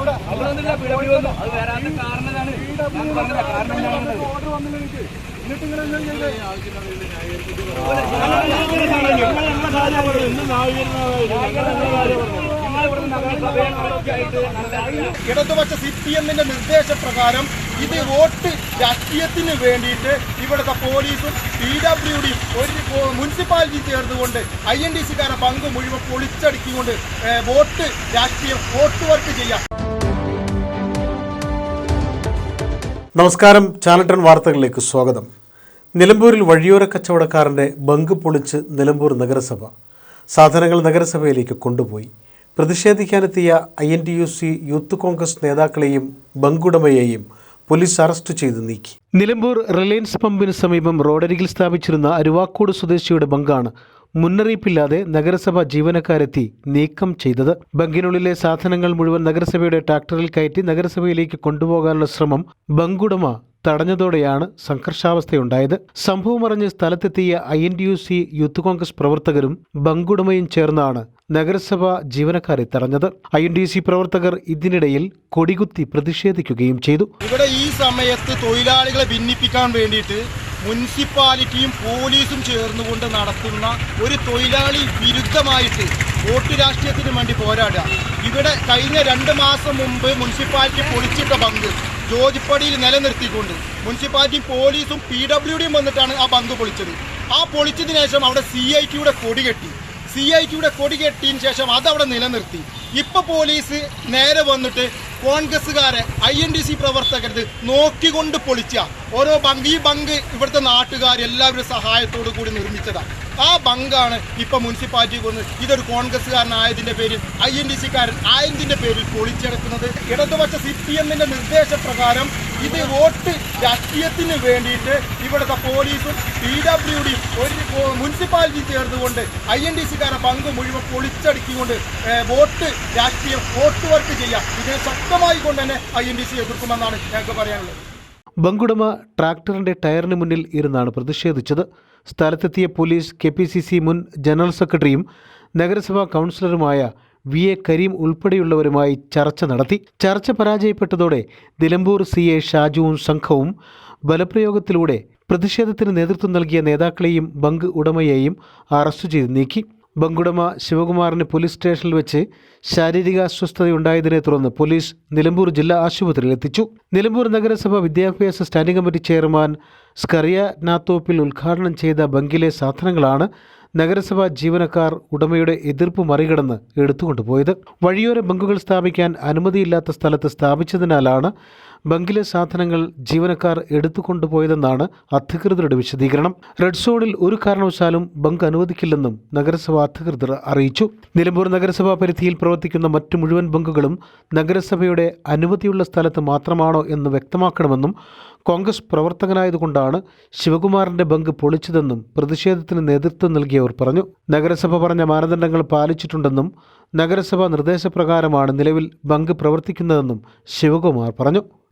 അവിടെ വന്നില്ല പിഴവിളി വന്നു അത് വരാത്ത കാരണമാണ് ഞാൻ പറഞ്ഞില്ല കാരണം എന്താണെന്നുള്ളത്. ഓർഡർ വന്നില്ല എനിക്ക് എന്നിട്ട് നിങ്ങൾ എന്താ ചെയ്തത് നിങ്ങൾ ഇടതുപക്ഷ സി പി എമ്മിന്റെ നിർദ്ദേശപ്രകാരം ഇത് വോട്ട് രാഷ്ട്രീയത്തിന് വേണ്ടിയിട്ട് ഇവിടുത്തെ പോലീസും പി ഡബ്ല്യു ഡിയും ഒരു മുനിസിപ്പാലിറ്റി ചേർന്നുകൊണ്ട് ഐ എൻ ഡി സിക്കാരെ പങ്ക് മുഴുവൻ പൊളിച്ചടുക്കിക്കൊണ്ട് വോട്ട് രാഷ്ട്രീയം വോട്ട് വർക്ക് ചെയ്യാം. നമസ്കാരം. ചാനൽ വാർത്തകളിലേക്ക് സ്വാഗതം. നിലമ്പൂരിൽ വഴിയോര കച്ചവടക്കാരന്റെ ബങ്ക് പൊളിച്ച് നിലമ്പൂർ നഗരസഭ സാധനങ്ങൾ നഗരസഭയിലേക്ക് കൊണ്ടുപോയി. പ്രതിഷേധിക്കാനെത്തിയ I N T U C youth Congress നേതാക്കളെയും ബങ്കുടമയെയും പോലീസ് അറസ്റ്റ് ചെയ്ത് നീക്കി. നിലമ്പൂർ റിലയൻസ് പമ്പിന് സമീപം റോഡരികിൽ സ്ഥാപിച്ചിരുന്ന അരുവാക്കോട് സ്വദേശിയുടെ ബങ്കാണ് മുന്നറിയിപ്പില്ലാതെ നഗരസഭ ജീവനക്കാരെത്തി നീക്കം ചെയ്തത്. ബങ്കിനുള്ളിലെ സാധനങ്ങൾ മുഴുവൻ നഗരസഭയുടെ ട്രാക്ടറിൽ കയറ്റി നഗരസഭയിലേക്ക് കൊണ്ടുപോകാനുള്ള ശ്രമം ബങ്കുടമ തടഞ്ഞതോടെയാണ് സംഘർഷാവസ്ഥയുണ്ടായത്. സംഭവമറിഞ്ഞ് സ്ഥലത്തെത്തിയ I N T U C youth Congress പ്രവർത്തകരും ബങ്കുടമയും ചേർന്നാണ് നഗരസഭാ ജീവനക്കാരെ തടഞ്ഞത്. ഐ എൻ ഡി സി പ്രവർത്തകർ ഇതിനിടയിൽ കൊടികുത്തി പ്രതിഷേധിക്കുകയും ചെയ്തു. ഇവിടെ ഈ സമയത്ത് തൊഴിലാളികളെ ഭിന്നിപ്പിക്കാൻ വേണ്ടിയിട്ട് മുനിസിപ്പാലിറ്റിയും പോലീസും ചേർന്നുകൊണ്ട് നടത്തുന്ന ഒരു തൊഴിലാളി വിരുദ്ധമായിട്ട് വോട്ട് രാഷ്ട്രീയത്തിന് വേണ്ടി പോരാടുക. ഇവിടെ കഴിഞ്ഞ രണ്ട് മാസം മുമ്പ് മുനിസിപ്പാലിറ്റി പൊളിച്ചിട്ട ബങ്ക് ജോജിപ്പടിയിൽ നിലനിർത്തിക്കൊണ്ട് മുനിസിപ്പാലിറ്റിയും പോലീസും പി ഡബ്ല്യു ഡിയും വന്നിട്ടാണ് ആ ബങ്ക് പൊളിച്ചത്. ആ പൊളിച്ചതിന് ശേഷം അവിടെ സി ഐ ടിയുടെ കൊടി കെട്ടി. സി ഐ ടിയുടെ കൊടി കെട്ടിയതിന് ശേഷം അതവിടെ നിലനിർത്തി. ഇപ്പോൾ പോലീസ് നേരെ വന്നിട്ട് കോൺഗ്രസ്സുകാരെ ഐ എൻ ഡി സി പ്രവർത്തകരുത് നോക്കിക്കൊണ്ട് പൊളിച്ച ഓരോ ബങ്ക്. ഈ ബങ്ക് ഇവിടുത്തെ നാട്ടുകാർ എല്ലാവരും സഹായത്തോടു കൂടി നിർമ്മിച്ചതാണ് ആ ബങ്കാണ് ഇപ്പൊ മുനിസിപ്പാലിറ്റി കൊണ്ട് ഇതൊരു കോൺഗ്രസ്സുകാരനായതിന്റെ പേരിൽ ഐ എൻ ഡി സിക്കാരൻ ആയതിന്റെ പേരിൽ പൊളിച്ചെടുക്കുന്നത്. ഇടതുപക്ഷ സി പി എമ്മിന്റെ നിർദ്ദേശപ്രകാരം ഇത് വോട്ട് രാഷ്ട്രീയത്തിന് വേണ്ടിയിട്ട് ഇവിടുത്തെ പോലീസും പി ഡബ്ല്യു ഡിയും ഒരു മുനിസിപ്പാലിറ്റി ചേർന്നുകൊണ്ട് ഐ എൻ ഡി സിക്കാരെ പങ്ക് മുഴുവൻ പൊളിച്ചടുക്കിക്കൊണ്ട് വോട്ട് രാഷ്ട്രീയം വോട്ട് വർക്ക് ചെയ്യാം. ഇതിനെ ശക്തമായി കൊണ്ട് തന്നെ ഐ എൻ ഡി സി എതിർക്കുമെന്നാണ് ഞങ്ങൾക്ക് പറയാനുള്ളത്. ബങ്കുടമ ട്രാക്ടറിന്റെ ടയറിന് മുന്നിൽ ഇരുന്നാണ് പ്രതിഷേധിച്ചത്. സ്ഥലത്തെത്തിയ പോലീസ് കെ മുൻ ജനറൽ സെക്രട്ടറിയും നഗരസഭാ കൗൺസിലറുമായ വി എ കരീം ഉൾപ്പെടെയുള്ളവരുമായി ചർച്ച നടത്തി. ചർച്ച പരാജയപ്പെട്ടതോടെ നിലമ്പൂർ സി എ ഷാജുവും സംഘവും ബലപ്രയോഗത്തിലൂടെ പ്രതിഷേധത്തിന് നേതൃത്വം നൽകിയ നേതാക്കളെയും ബങ്ക് ഉടമയെയും അറസ്റ്റ് ചെയ്ത് നീക്കി. ബങ്കുടമ ശിവകുമാറിന് പോലീസ് സ്റ്റേഷനിൽ വെച്ച് ശാരീരിക അസ്വസ്ഥതയുണ്ടായതിനെ തുടർന്ന് പോലീസ് നിലമ്പൂർ ജില്ലാ ആശുപത്രിയിൽ എത്തിച്ചു. നിലമ്പൂർ നഗരസഭ വിദ്യാഭ്യാസ standing committee chairman Scaria Nathoppil ഉദ്ഘാടനം ചെയ്ത ബങ്കിലെ സാധനങ്ങളാണ് നഗരസഭാ ജീവനക്കാർ ഉടമയുടെ എതിർപ്പ് മറികടന്ന് എടുത്തുകൊണ്ടുപോയത്. വഴിയോര ബങ്കുകൾ സ്ഥാപിക്കാൻ അനുമതിയില്ലാത്ത സ്ഥലത്ത് സ്ഥാപിച്ചതിനാലാണ് ബങ്കിലെ സാധനങ്ങൾ ജീവനക്കാർ എടുത്തുകൊണ്ടുപോയതെന്നാണ് അധികൃതരുടെ വിശദീകരണം. റെഡ് സോണിൽ ഒരു കാരണവശാലും ബങ്ക് അനുവദിക്കില്ലെന്നും നഗരസഭാ അധികൃതർ അറിയിച്ചു. നിലമ്പൂർ നഗരസഭാ പരിധിയിൽ പ്രവർത്തിക്കുന്ന മറ്റു മുഴുവൻ ബങ്കുകളും നഗരസഭയുടെ അനുമതിയുള്ള സ്ഥലത്ത് മാത്രമാണോ എന്ന് വ്യക്തമാക്കണമെന്നും കോൺഗ്രസ് പ്രവർത്തകനായതുകൊണ്ടാണ് ശിവകുമാറിന്റെ ബങ്ക് പൊളിച്ചതെന്നും പ്രതിഷേധത്തിന് നേതൃത്വം നൽകിയവർ പറഞ്ഞു. നഗരസഭ പറഞ്ഞ മാനദണ്ഡങ്ങൾ പാലിച്ചിട്ടുണ്ടെന്നും നഗരസഭാ നിർദ്ദേശപ്രകാരമാണ് നിലവിൽ ബങ്ക് പ്രവർത്തിക്കുന്നതെന്നും ശിവകുമാർ പറഞ്ഞു.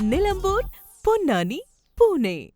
Nilambur Ponnani Pune.